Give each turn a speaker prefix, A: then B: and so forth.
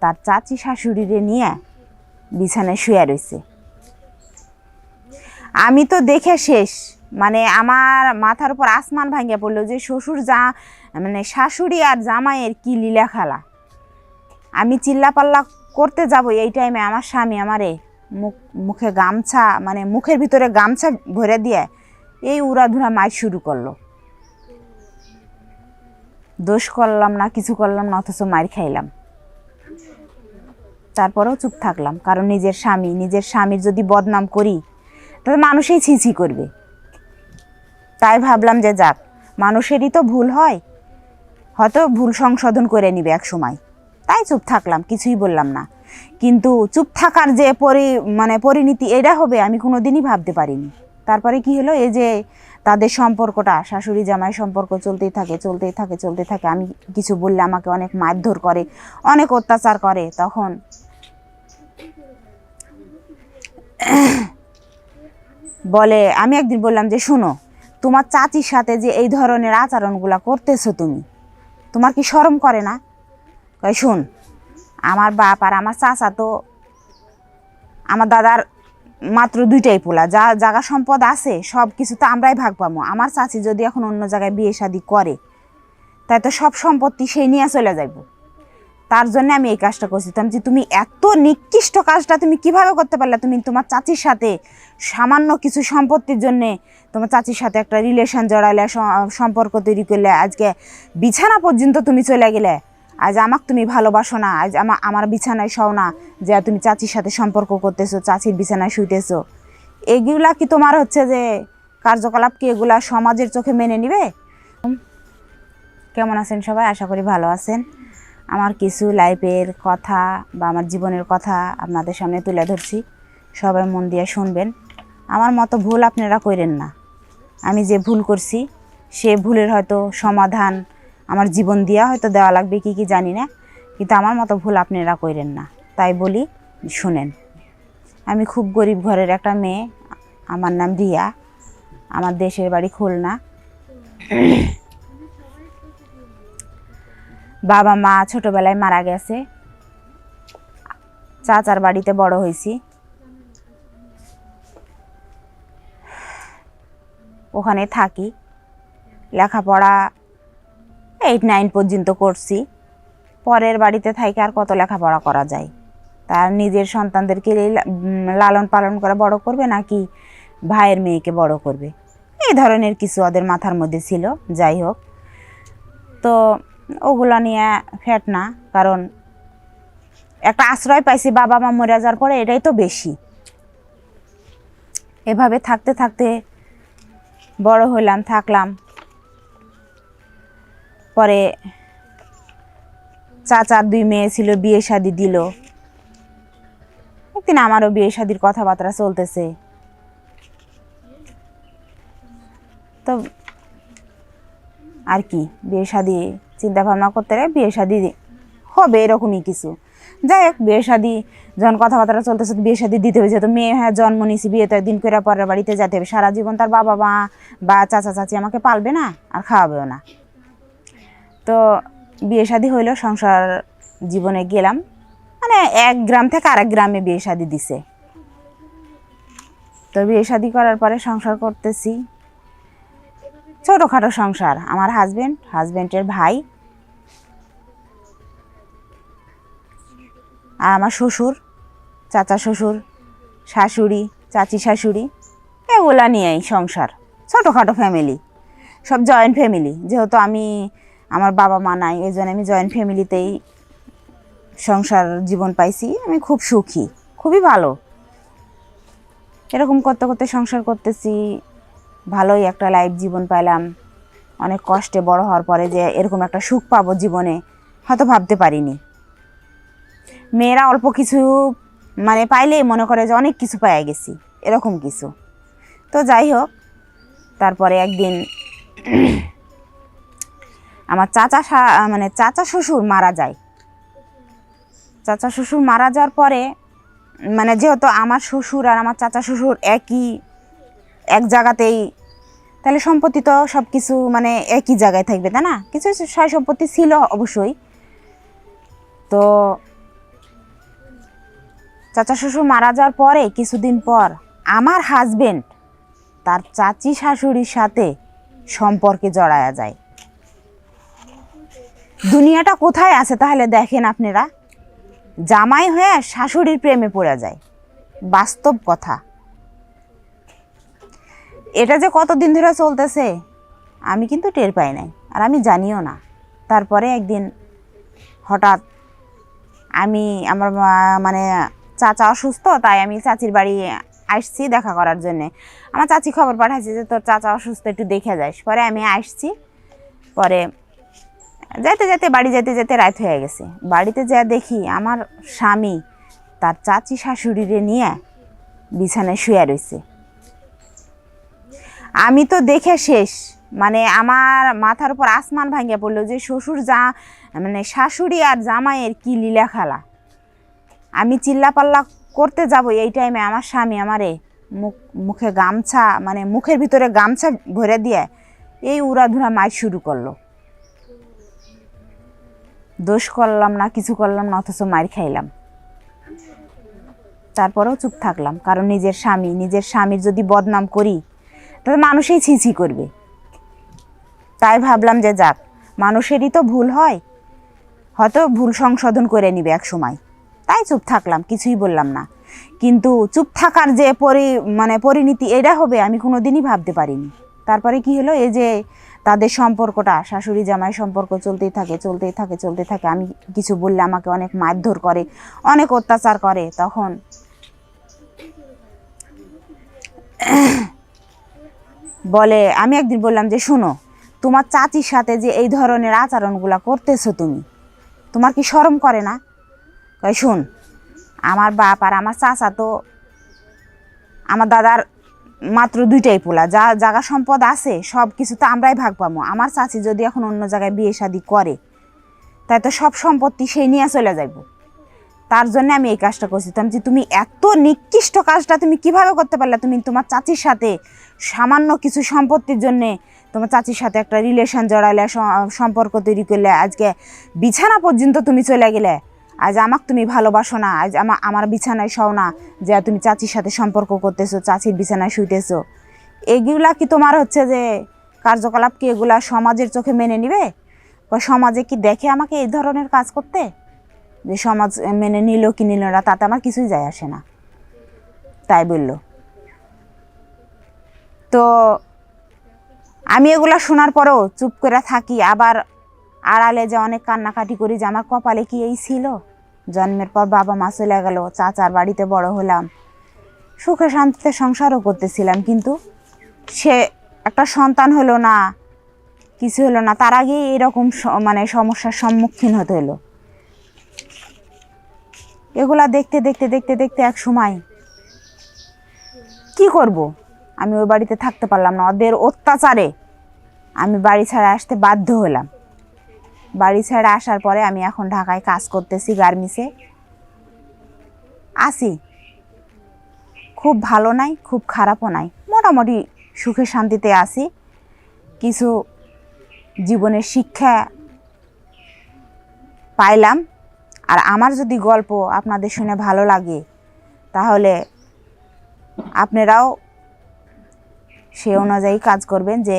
A: তার চাচি শাশুড়িরে নিয়ে বিছানায় শুয়ে রয়েছে আমি তো দেখে শেষ মানে আমার মাথার উপর আসমান ভাঙে পড়ল যে শ্বশুর যা মানে শাশুড়ি আর জামাইয়ের কি লীলা খেলা আমি চিল্লাপাল্লা করতে যাব এই টাইমে আমার স্বামী আমারে মুখ, মুখে গামছা মানে মুখের ভিতরে গামছা ভরে দিয়ে এই উড়াধুরা মাইর শুরু করল। দোষ করলাম না, কিছু করলাম না, অথচ মার খাইলাম। তারপরেও চুপ থাকলাম। কারণ নিজের স্বামী, নিজের স্বামীর যদি বদনাম করি, তাহলে মানুষই ছিছি করবে। তাই ভাবলাম যে যাক, মানুষেরই তো ভুল হয়, হয়তো ভুল সংশোধন করে নিবে এক সময় তাই চুপ থাকলাম, কিছুই বললাম না। কিন্তু চুপ থাকার যে পরি মানে পরিণতি, এটা হবে আমি কোনোদিনই ভাবতে পারিনি। তারপরে কি হলো, এই যে তাদের সম্পর্কটা, শাশুড়ি জামাই সম্পর্ক চলতেই থাকে চলতেই থাকে চলতে থাকে। আমি কিছু বললে আমাকে অনেক মারধর করে, অনেক অত্যাচার করে। তখন বলে, আমি একদিন বললাম যে, শুনো, তোমার চাচির সাথে যে এই ধরনের আচরণগুলা করতেছো তুমি, তোমার কি শরম করে না? কয়, শুন, আমার বাপ আর আমার চাচা তো, আমার দাদার মাত্র দুইটাই পোলা, যা জায়গা সম্পদ আছে, সব কিছু তো আমরাই ভাগ পাবো আমার চাচি যদি এখন অন্য জায়গায় বিয়ে শাদি করে, তাই তো সব সম্পত্তি সেই নিয়ে চলে যাইব। তার জন্য আমি এই কাজটা করছিলাম যে তুমি এত নিকৃষ্ট কাজটা তুমি কীভাবে করতে পারলে? তুমি তোমার চাচির সাথে সামান্য কিছু সম্পত্তির জন্য তোমার চাচির সাথে একটা রিলেশন জড়ালে স- সম্পর্ক তৈরি করলে, আজকে বিছানা পর্যন্ত তুমি চলে গেলে। আজ আমাকে তুমি ভালোবাসো না, আজ আমার আমার বিছানায় শও না যে তুমি চাচির সাথে সম্পর্ক করতেছো, চাচির বিছানায় শুইতেছো। এগুলা কি তোমার হচ্ছে যে কার্যকলাপ কি এগুলা সমাজের চোখে মেনে নিবে? কেমন আছেন সবাই? আশা করি ভালো আছেন। আমার কিছু লাইফের কথা বা আমার জীবনের কথা আপনাদের সামনে তুলে ধরছি। সবাই মন দিয়ে শুনবেন। আমার মতো ভুল আপনারা করেন না। আমি যে ভুল করছি, সে ভুলের হয়তো সমাধান আমার জীবন দিয়া হয়তো দেওয়া লাগবে, কি কি জানি না। কিন্তু আমার মতো ভুল আপনারা করেন না। তাই বলি, শুনেন। আমি খুব গরিব ঘরের একটা মেয়ে। আমার নাম রিয়া। আমার দেশের বাড়ি খুলনা। বাবা মা ছোটবেলায় মারা গেছে। চাচার বাড়িতে বড় হয়েছি। ওখানে থাকি। লেখাপড়া এইট নাইন পর্যন্ত করছি। পরের বাড়িতে থাকি আর কত লেখাপড়া করা যায়? তার নিজের সন্তানদেরকে লালন পালন করে বড় করবে নাকি ভাইয়ের মেয়েকে বড় করবে? এই ধরনের কিছু ওদের মাথার মধ্যে ছিল। যাই হোক। তো ওগুলা নিয়ে ফ্যাট না, কারণ একটা আশ্রয় পাইছি, বাবা মা মরে যাওয়ার পরে এটাই তো বেশি। এভাবে থাকতে থাকতে বড় হইলাম, থাকলাম। পরে চাচার দুই মেয়ে ছিল, বিয়ে শাদি দিল। একদিন আমারও বিয়ে শাদির কথাবার্তা চলতেছে। তো আর কি, বিয়ে শাদি চিন্তা ভাবনা করতে রে বিয়ে শাদি হবে এরকমই কিছু। যাই হোক, বিয়ে শাদি, যখন কথাবার্তা চলতেছে বিয়ে শাদি দিতে হবে, যেহেতু মেয়ে হ্যাঁ জন্ম নিয়েছি, বিয়ে তো একদিন করে পরের বাড়িতে যেতে হবে। সারা জীবন তার বাবা মা বা চাচা চাচি আমাকে পালবে না আর খাওয়াবেও না। তো বিয়ে শাদি হইল সংসার জীবনে গেলাম। মানে এক গ্রাম থেকে আরেক গ্রামে বিয়ে শাদি দিছে। তো বিয়ে শাদি করার পরে সংসার করতেছি। ছোটোখাটো সংসার। আমার হাজবেন্ড হাজবেন্ডের ভাই। আর আমার শ্বশুর, চাচা শ্বশুর, শাশুড়ি, চাচি শাশুড়ি, এগুলা নিয়েই সংসার। ছোটোখাটো ফ্যামিলি সব জয়েন্ট ফ্যামিলি যেহেতু আমি, আমার বাবা মা নাই, এই জন্য আমি জয়েন্ট ফ্যামিলিতেই সংসার জীবন পাইছি। আমি খুব সুখী। খুবই ভালো। এরকম করতে করতে সংসার করতেছি। ভালোই একটা লাইফ জীবন পাইলাম। অনেক কষ্টে বড় হওয়ার পরে যে এরকম একটা সুখ পাবো জীবনে, হয়তো ভাবতে পারিনি। মেয়েরা অল্প কিছু মানে পাইলেই মনে করে যে অনেক কিছু পাইয়া গেছি, এরকম কিছু। তো যাই হোক, তারপরে একদিন আমার চাচা মানে চাচা শ্বশুর মারা যায়। চাচা শ্বশুর মারা যাওয়ার পরে মানে যেহেতু আমার শ্বশুর আর আমার চাচা শ্বশুর একই এক জায়গাতেই, তাহলে সম্পত্তি তো সব কিছু মানে একই জায়গায় থাকবে, তাই না? কিছু কিছু সয় সম্পত্তি ছিল অবশ্যই। তো চাচা শ্বশুর মারা যাওয়ার পরে, কিছুদিন পর আমার হাজবেন্ড তার চাচি শাশুড়ির সাথে সম্পর্কে জড়ায়া যায়। দুনিয়াটা কোথায় আছে তাহলে দেখেন আপনারা? জামাই হয়ে শাশুড়ির প্রেমে পড়ে যায়। বাস্তব কথা। এটা যে কতদিন ধরে চলতেছে, আমি কিন্তু টের পাই নাই, আর আমি জানিও না। তারপরে একদিন হঠাৎ আমি, আমার মানে চাচা অসুস্থ, তাই আমি চাচির বাড়ি আসছি দেখা করার জন্যে। আমার চাচি খবর পাঠাইছে যে, তোর চাচা অসুস্থ, একটু দেখে যাস। পরে আমি আসছি, পরে যেতে যেতে বাড়ি যেতে যেতে রাত হয়ে গেছে। বাড়িতে যা দেখি, আমার স্বামী তার চাচি শাশুড়িরে নিয়ে বিছানায় শুয়ে রয়েছে আমি তো দেখে শেষ। মানে আমার মাথার উপর আসমান ভাঙে পড়ল যে শ্বশুর যা মানে শাশুড়ি আর জামাইয়ের কি লীলা খেলা আমি চিল্লাপাল্লা করতে যাব এই টাইমে আমার স্বামী আমারে মুখ, মুখে গামছা মানে মুখের ভিতরে গামছা ভরে দিয়ে এই উড়াধুরা মাই শুরু করল। দোষ করলাম না, কিছু করলাম না, অথচ মার খাইলাম। তারপরেও চুপ থাকলাম, কারণ নিজের স্বামী, নিজের স্বামীর যদি বদনাম করি তাহলে মানুষই ছিছি করবে। তাই ভাবলাম যে যাক, মানুষেরই তো ভুল হয়। হয়তো ভুল সংশোধন করে নিবে এক সময় তাই চুপ থাকলাম, কিছুই বললাম না। কিন্তু চুপ থাকার যে পরি মানে পরিণতি, এটা হবে আমি কোনো দিনই ভাবতে পারিনি। তারপরে কি হলো, এই যে তাদের সম্পর্কটা, শাশুড়ি জামাই সম্পর্ক চলতেই থাকে চলতেই থাকে চলতে থাকে। আমি কিছু বললে আমাকে অনেক মারধর করে, অনেক অত্যাচার করে। তখন বলে, আমি একদিন বললাম যে, শোনো, তোমার চাচির সাথে যে এই ধরনের আচরণগুলা করতেছো তুমি, তোমার কি শরম করে না? কই শুন, আমার বাপ আর আমার চাচা তো, আমার দাদার মাত্র দুইটাই পোলা, যা জায়গা সম্পদ আছে, সব কিছু তো আমরাই ভাগ পাবো আমার চাচি যদি এখন অন্য জায়গায় বিয়ে শাদি করে, তাই তো সব সম্পত্তি সেই নিয়ে চলে যাইব। তার জন্য আমি এই কাজটা করছি তো আমি যে তুমি এত নিকৃষ্ট কাজটা তুমি কীভাবে করতে পারলে? তুমি তোমার চাচির সাথে সামান্য কিছু সম্পত্তির জন্য তোমার চাচির সাথে একটা রিলেশন জড়াইলে সম্পর্ক তৈরি করলে, আজকে বিছানা পর্যন্ত তুমি চলে গেলে। আজ আমাকে তুমি ভালোবাসো না, আজ আমার আমার বিছানায় শও না যে তুমি চাচির সাথে সম্পর্ক করতেছো, চাচির বিছানায় শুইতেছো। এগুলা কি তোমার হচ্ছে যে কার্যকলাপ কি এগুলা সমাজের চোখে মেনে নিবে? বা সমাজে কি দেখে আমাকে এই ধরনের কাজ করতে? যে সমাজ মেনে নিল কি নিল না, তাতে আমার কিছুই যায় আসে না। তাই বলল। তো আমি এগুলা শোনার পরেও চুপ করে থাকি, আবার আড়ালে যে অনেক কান্নাকাটি করি যে আমার কপালে কি এই ছিল? জন্মের পর বাবা মা চলে গেল, চাচার বাড়িতে বড় হলাম, সুখে শান্তিতে সংসারও করতেছিলাম, কিন্তু সে একটা সন্তান হলো না, কিছু হলো না, তার আগেই এরকম মানে সমস্যার সম্মুখীন হতে হলো। এগুলা দেখতে দেখতে দেখতে দেখতে এক সময় কি করব? আমি ওই বাড়িতে থাকতে পারলাম না, ওদের অত্যাচারে আমি বাড়ি ছাড়া আসতে বাধ্য হলাম। বাড়ি ছাড়া আসার পরে আমি এখন ঢাকায় কাজ করতেছি গার্মিসে আসি খুব ভালো নাই, খুব খারাপও নাই। মোটামুটি সুখে শান্তিতে আসি কিছু জীবনের শিক্ষা পাইলাম। আর আমার যদি গল্প আপনাদের শুনে ভালো লাগে, তাহলে আপনারাও সে অনুযায়ী কাজ করবেন যে